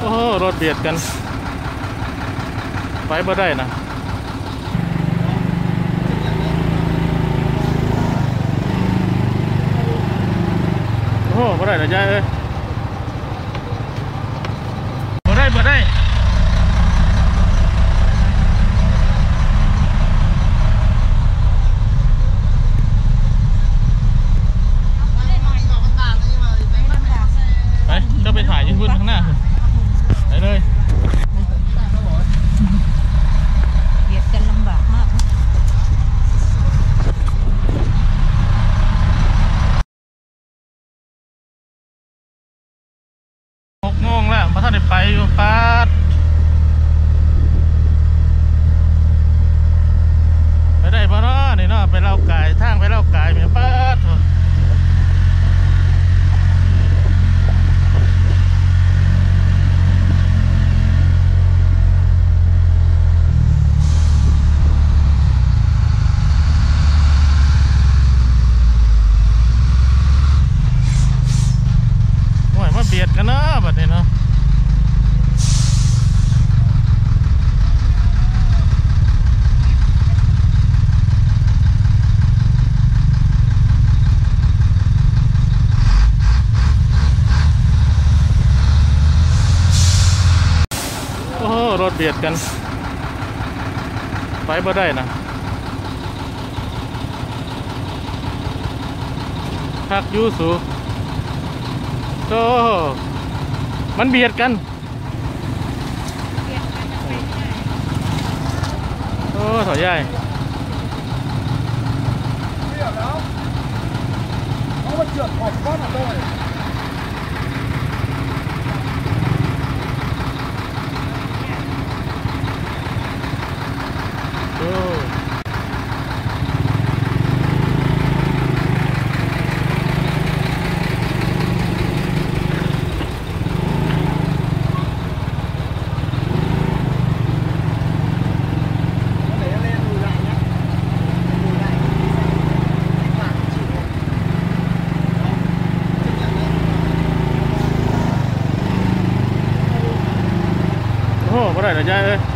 โอ้รถเบียดกัน ไปบ่ได้นะโอ้โหบ่ได้นะยายเอ้ เบียดกัน ไปบ่ได้นะพักยูสูโตมันเบียดกันโอ้ถอยใหญ่เบีามาเจือดออกบ้านมาด้ย 在咱家。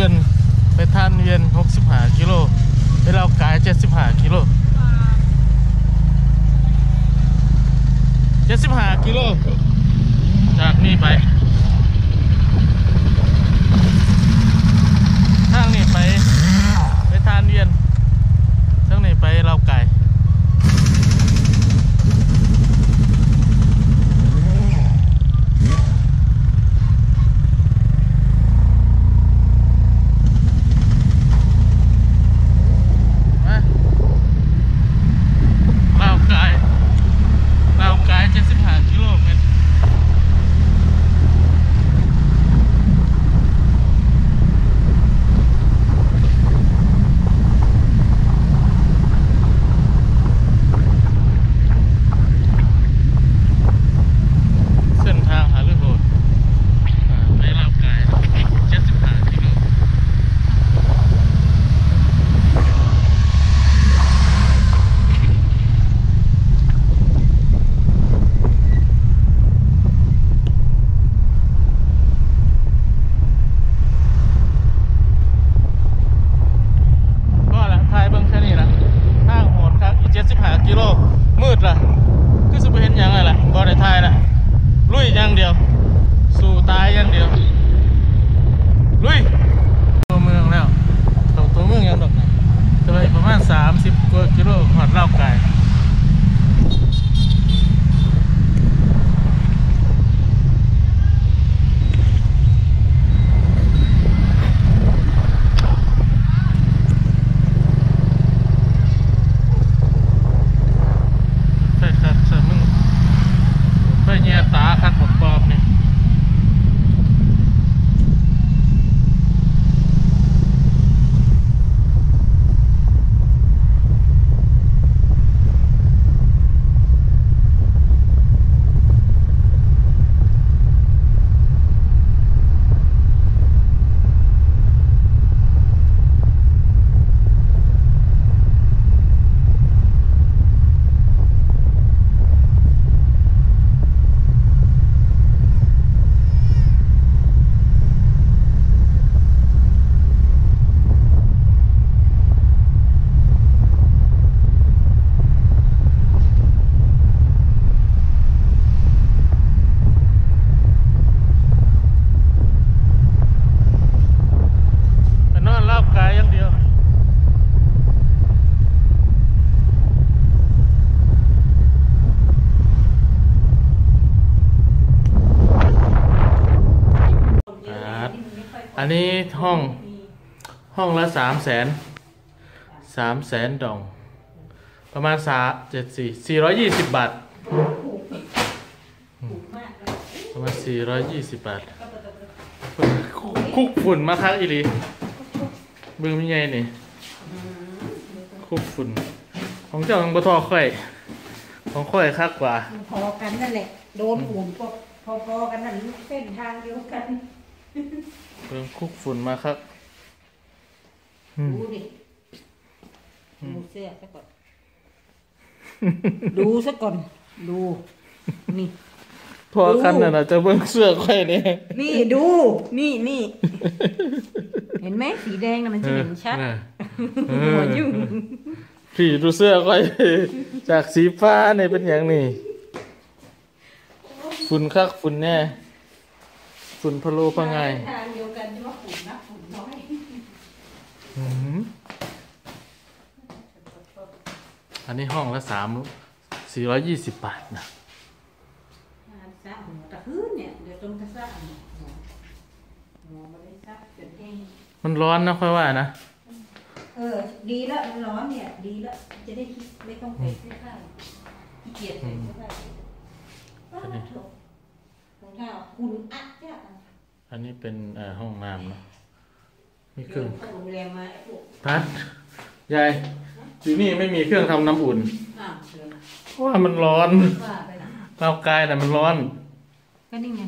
วียนไปท่านเวียน 65 กิโลไปเรากาย 75 กิโล 75 กิโล จากนี้ไป ทางนี้ไป ไปท่านเวียนทางนี้ไปเราไก่ ห้อง ห้องละสามแสนสามแสนดอง ประมาณสาเจ็ดสี่สี่ร้อยยี่สิบบาท ประมาณสี่ร้อยยี่สิบบาทคุกฝุ่นมาคักอีหลีเบิ่งมีไงนี่คุกฝุ่น ของเจ้าของบทอค่อย ของค่อยคักกว่า พอกันนั่นแหละ โดนฝุ่นก็พอกันนั่นเส้นทางเดียวกัน เบิ่งคุกฝุ่นมาคักอืมดูดิดูเสื้อซะก่อน ดูซะก่อน ดู นี่ พอกันน่ะนะจะเบิ่งเสื้อค่อยเนี่ยนี่ดู นี่นี่ เห็นไหมสีแดงน่ะมันจะเห็นชัดเออเอหัวอยุ่งพี่ดูเสื้อค่อย จากสีฟ้าเนี่ยเป็นอย่างนี้ฝุ่นคักฝุ่นแน่ ฝุ่นพะโลพะไงทางเดียวกันที่ว่าฝุ่นนะฝุ่นน้อยอืมอันนี้ห้องละสามสี่ร้อยยี่สิบบาทนะซะหัวตะพื้นเนี่ยเดี๋ยวตรงตะซ่าหัวหัวมันได้ซักจนแห้งมันร้อนนะค่อยว่านะเออ ดีแล้วมันร้อนเนี่ย ดีแล้วจะได้คิดไม่ต้องใส่เสื้อผ้าขี้เกียจใส่เสื้อผ้า อ้าวโถ่รองเท้าคุณอัดจ้ะอันนี้เป็นเอ่อห้องน้ำเนอะมีเครื่องเข้าโรงแรมมาไอ้พวกพัดยายอยู่นี่ไม่มีเครื่องทำน้ำอุ่นอ้าวเชิญเพราะว่ามันร้อนว่าไปนะร่างกายน่ะมันร้อน ก็นี่ไง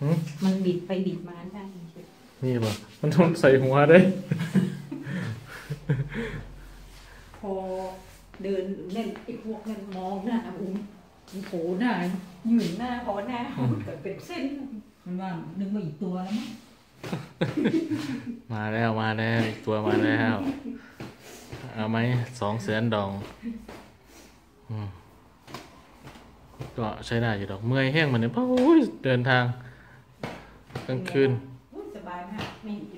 หึมันบิดไปบิดมาได้เฉยนี่บ่มันต้องใส่หัวได้ พอเดินเล่นไอ้พวกนั้นมองหน้าอุ้มมันโผล่หน้า ยืนหน้าพอหน้ามันเกิดเป็นเส้นมันว่านึกว่าอีกตัวแล้วมั้งมาแล้วมาแล้วอีกตัวมาแล้ว เอาไหมสองแสนดองอืมก็ใช้ได้อยู่ดอกเมื่อยแห้งมันเนี่ยโอ้ยเดินทางกลางคืนสบายมากไม่เห็นเป็นไรเลย